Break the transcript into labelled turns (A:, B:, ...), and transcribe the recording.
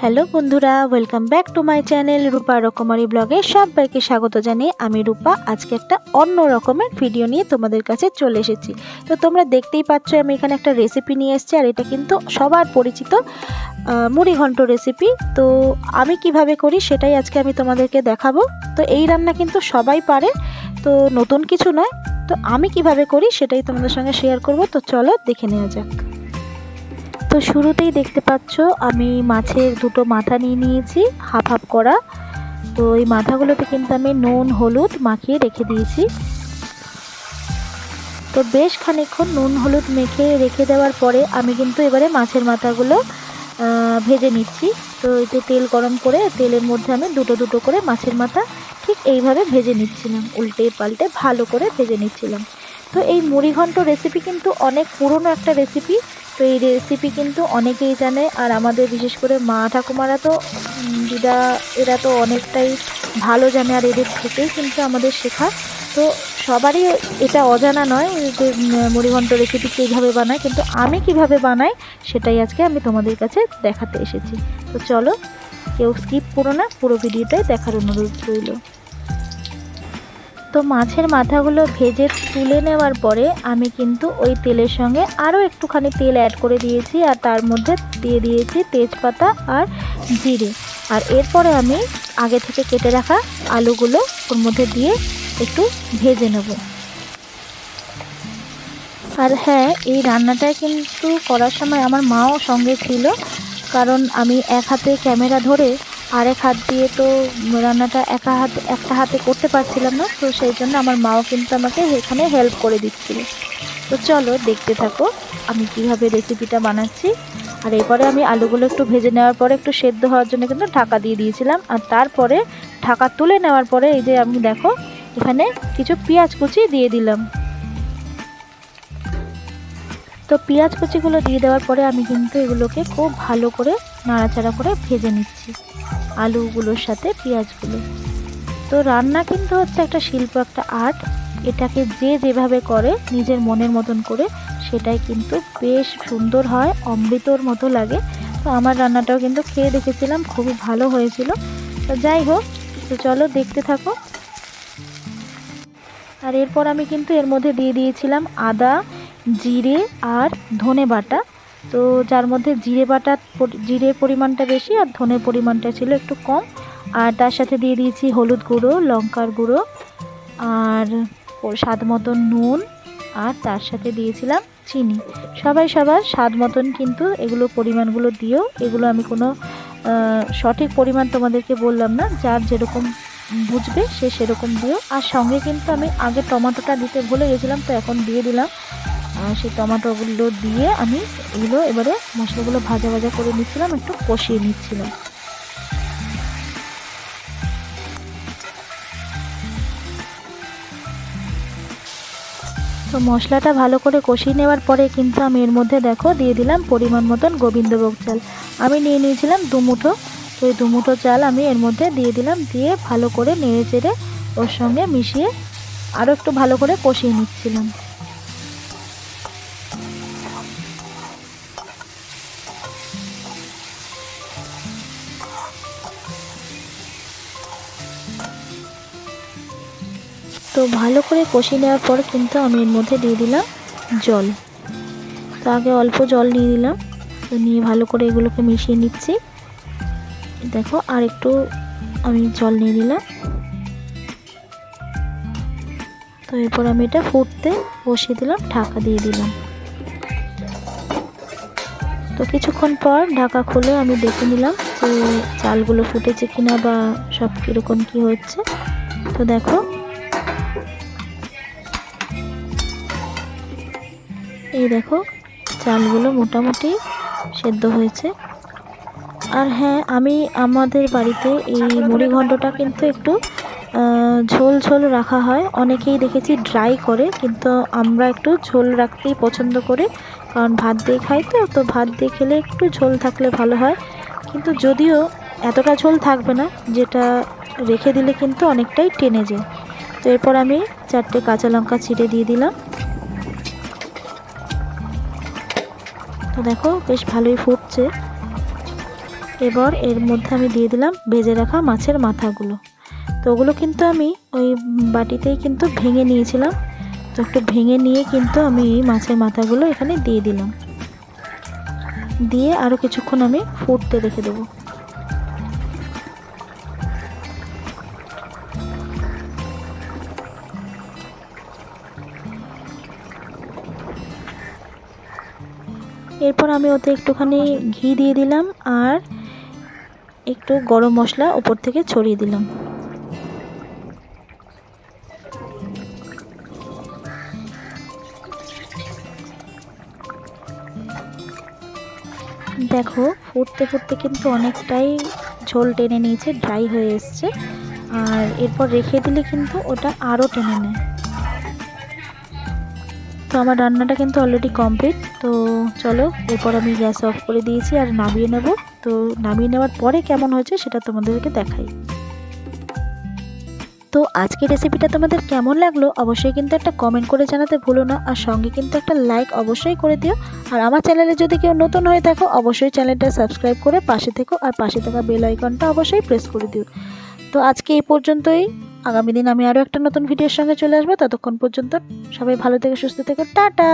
A: Hello বন্ধুরা welcome back to my channel Rupa রকমারি ব্লগে সবাইকে স্বাগত জানিয়ে আমি রূপা। আজকে একটা অন্য রকমের ভিডিও নিয়ে তোমাদের কাছে চলে এসেছি। তো তোমরা দেখতেই পাচ্ছ আমি এখানে একটা রেসিপি নিয়ে এসেছি আর এটা কিন্তু সবার পরিচিত আহ, মুড়ি ঘন্ট রেসিপি তো আমি কীভাবে করি সেটাই আজকে আমি তোমাদেরকে দেখাবো। তো এই রান্না কিন্তু সবাই পারে তো নতুন কিছু নয়। তো আমি কীভাবে করি সেটাই তোমাদের সঙ্গে শেয়ার করব। তো চলো দেখে নেওয়া যাক। তো শুরুতেই দেখতে পাচ্ছ, আমি মাছের দুটো মাথা নিয়ে নিয়েছি হাফ হাফ করা। তো এই মাথাগুলোতে কিন্তু আমি নুন, হলুদ মাখিয়ে রেখে দিয়েছি। তো বেশ খানিক্ষণ নুন, হলুদ মেখে রেখে দেওয়ার পরে আমি কিন্তু এবারে মাছের মাথাগুলো ভেজে নিচ্ছি। তো এতে তেল গরম করে তেলের মধ্যে আমি দুটো দুটো করে মাছের মাথা ঠিক এইভাবে ভেজে নিচ্ছিলাম, উল্টে পাল্টে ভালো করে ভেজে নিচ্ছিলাম। তো এই মুড়িঘণ্ট রেসিপি কিন্তু অনেক পুরনো একটা রেসিপি তো এই রেসিপি কিন্তু অনেকেই জানে, আর আমাদের বিশেষ করে মা ঠাকুমারা তো দিদা, এরা তো অনেকটাই ভালো জানে আর এদের থেকেই কিন্তু আমাদের শেখা। তো সবারই এটা অজানা নয় যে মুড়িঘণ্ট রেসিপি কীভাবে বানায়, কিন্তু আমি কীভাবে বানাই সেটাই আজকে আমি তোমাদের কাছে দেখাতে এসেছি। তো চলো, কেউ স্কিপ করো না, পুরো ভিডিওটাই দেখার অনুরোধ রইল। তো মাছের মাথাগুলো ভেজে তুলে নেওয়ার পরে আমি কিন্তু ওই তেলের সঙ্গে আরও একটুখানি তেল অ্যাড করে দিয়েছি আর তার মধ্যে দিয়ে দিয়েছি তেজপাতা আর জিরে। আর এরপরে আমি আগে থেকে কেটে রাখা আলুগুলো ওর মধ্যে দিয়ে একটু ভেজে নেব। আর হ্যাঁ এই রান্নাটা কিন্তু করার সময় আমার মাও সঙ্গে ছিল, কারণ আমি এক হাতে ক্যামেরা ধরে আরেক হাত দিয়ে তো রান্নাটা একা হাতে, একটা হাতে করতে পারছিলাম না, তো সেই জন্য আমার মাও কিন্তু আমাকে এখানে হেল্প করে দিচ্ছিল। তো চলো দেখতে থাকো আমি কীভাবে রেসিপিটা বানাচ্ছি। আর এরপরে আমি আলুগুলো একটু ভেজে নেওয়ার পরে একটু সেদ্ধ হওয়ার জন্য কিন্তু ঢাকা দিয়ে দিয়েছিলাম। আর তারপরে ঢাকা তুলে নেওয়ার পরে এই যে আমি দেখো, এখানে কিছু পেঁয়াজ কুচি দিয়ে দিলাম। তো পেঁয়াজ কুচিগুলো দিয়ে দেওয়ার পরে আমি কিন্তু এগুলোকে খুব ভালো করে নাড়াচাড়া করে ভেজে নিচ্ছি। আলুগুলোর সাথে পেঁয়াজগুলো। তো রান্না কিন্তু হচ্ছে একটা শিল্প, একটা আর্ট। এটাকে যে যেভাবে করে নিজের মনের মতন করে, সেটাই কিন্তু বেশ সুন্দর হয়, অমৃতর মতো লাগে। তো আমার রান্নাটাও কিন্তু খেয়ে দেখেছিলাম, খুবই ভালো হয়েছিল। তো যাই হোক, তো চলো দেখতে থাকো। আর এরপর আমি কিন্তু এর মধ্যে দিয়ে দিয়েছিলাম আদা, জিরে আর ধনে বাটা। তো যার মধ্যে জিরে বাটা জিরে পরিমাণটা বেশি আর ধনের পরিমাণটা ছিল একটু কম। আর তার সাথে দিয়ে দিয়েছি হলুদ গুঁড়ো, লঙ্কার গুঁড়ো আর স্বাদ মতন নুন আর তার সাথে দিয়েছিলাম চিনি। সবাই সবার স্বাদ মতন কিন্তু এগুলো পরিমাণগুলো দিও। এগুলো আমি কোনো সঠিক পরিমাণ তোমাদেরকে বললাম না। যার যেরকম বুঝবে সে সেরকম দিও। আর সঙ্গে কিন্তু আমি আগে টমেটোটা দিতে ভুলে গেছিলাম, তো এখন দিয়ে দিলাম। সেই টমেটোগুলো দিয়ে আমি এগুলো এবারে মশলাগুলো ভাজা ভাজা করে নিচ্ছিলাম, একটু কষিয়ে নিচ্ছিলাম। তো মশলাটা ভালো করে কষিয়ে নেওয়ার পরে কিন্তু আমি এর মধ্যে দেখো দিয়ে দিলাম পরিমাণ মতন গোবিন্দভোগ চাল। আমি নিয়ে নিয়েছিলাম দুমুঠো। তো এই দুমুঠো চাল আমি এর মধ্যে দিয়ে দিলাম, দিয়ে ভালো করে নেড়ে চেড়ে ওর সঙ্গে মিশিয়ে আরও একটু ভালো করে কষিয়ে নিচ্ছিলাম। তো ভালো করে কষিয়ে নেওয়ার পর কিন্তু আমি এর মধ্যে দিয়ে দিলাম জল। তো আগে অল্প জল নিয়ে দিলাম তো নিয়ে ভালো করে এগুলোকে মিশিয়ে নিচ্ছি। দেখো আর একটু আমি জল নিয়ে দিলাম তো এরপর আমি এটা ফুটতে বসিয়ে দিলাম, ঢাকা দিয়ে দিলাম। তো কিছুক্ষণ পর ঢাকা খুলে আমি দেখে নিলাম যে চালগুলো ফুটেছে কিনা বা সব কীরকম কী হচ্ছে। তো দেখো এই দেখো, চালগুলো মোটামুটি সেদ্ধ হয়েছে। আর হ্যাঁ আমি আমাদের বাড়িতে এই মুড়ি ঘণ্টটা কিন্তু একটু ঝোল ঝোল রাখা হয়। অনেকেই দেখেছি ড্রাই করে, কিন্তু আমরা একটু ঝোল রাখতেই পছন্দ করি। কারণ ভাত দিয়ে খাই তো তো ভাত দিয়ে খেলে একটু ঝোল থাকলে ভালো হয়। কিন্তু যদিও এতটা ঝোল থাকবে না, যেটা রেখে দিলে কিন্তু অনেকটাই টেনে যায়। তো এরপর আমি চারটে কাঁচা লঙ্কা ছিঁড়ে দিয়ে দিলাম। তো দেখো, বেশ ভালোই ফুটছে। এবার এর মধ্যে আমি দিয়ে দিলাম ভেজে রাখা মাছের মাথাগুলো। তো ওগুলো কিন্তু আমি ওই বাটিতেই কিন্তু ভেঙে নিয়েছিলাম। তো একটু ভেঙে নিয়ে কিন্তু আমি এই মাছের মাথাগুলো এখানে দিয়ে দিলাম। দিয়ে আরও কিছুক্ষণ আমি ফুটতে রেখে দেবো। এরপর আমি ওতে একটুখানি ঘি দিয়ে দিলাম আর একটু গরম মশলা ওপর থেকে ছড়িয়ে দিলাম। দেখো, ফুটতে ফুটতে কিন্তু অনেকটাই ঝোল টেনে নিয়েছে ড্রাই হয়ে এসছে। আর এরপর রেখে দিলে কিন্তু ওটা আরও টেনে নেয়। তো আমার রান্নাটা কিন্তু অলরেডি কমপ্লিট তো চলো, এরপর আমি গ্যাস অফ করে দিয়েছি আর নামিয়ে নেব। তো নামিয়ে নেওয়ার পরে কেমন হয়েছে সেটা তোমাদেরকে দেখাই। তো আজকের রেসিপিটা তোমাদের কেমন লাগল অবশ্যই কিন্তু একটা কমেন্ট করে জানাতে ভুলো না, আর সঙ্গে কিন্তু একটা লাইক অবশ্যই করে দিও। আর আমার চ্যানেলে যদি কেউ নতুন হয়ে থাকো, অবশ্যই চ্যানেলটা সাবস্ক্রাইব করে পাশে থেকো, আর পাশে থাকা বেল আইকনটা অবশ্যই প্রেস করে দিও। তো আজকে এই পর্যন্তই। আগামী দিন আমি আরও একটা নতুন ভিডিওর সঙ্গে চলে আসব। ততক্ষণ পর্যন্ত সবাই ভালো থেকে সুস্থ থেকে টাটা।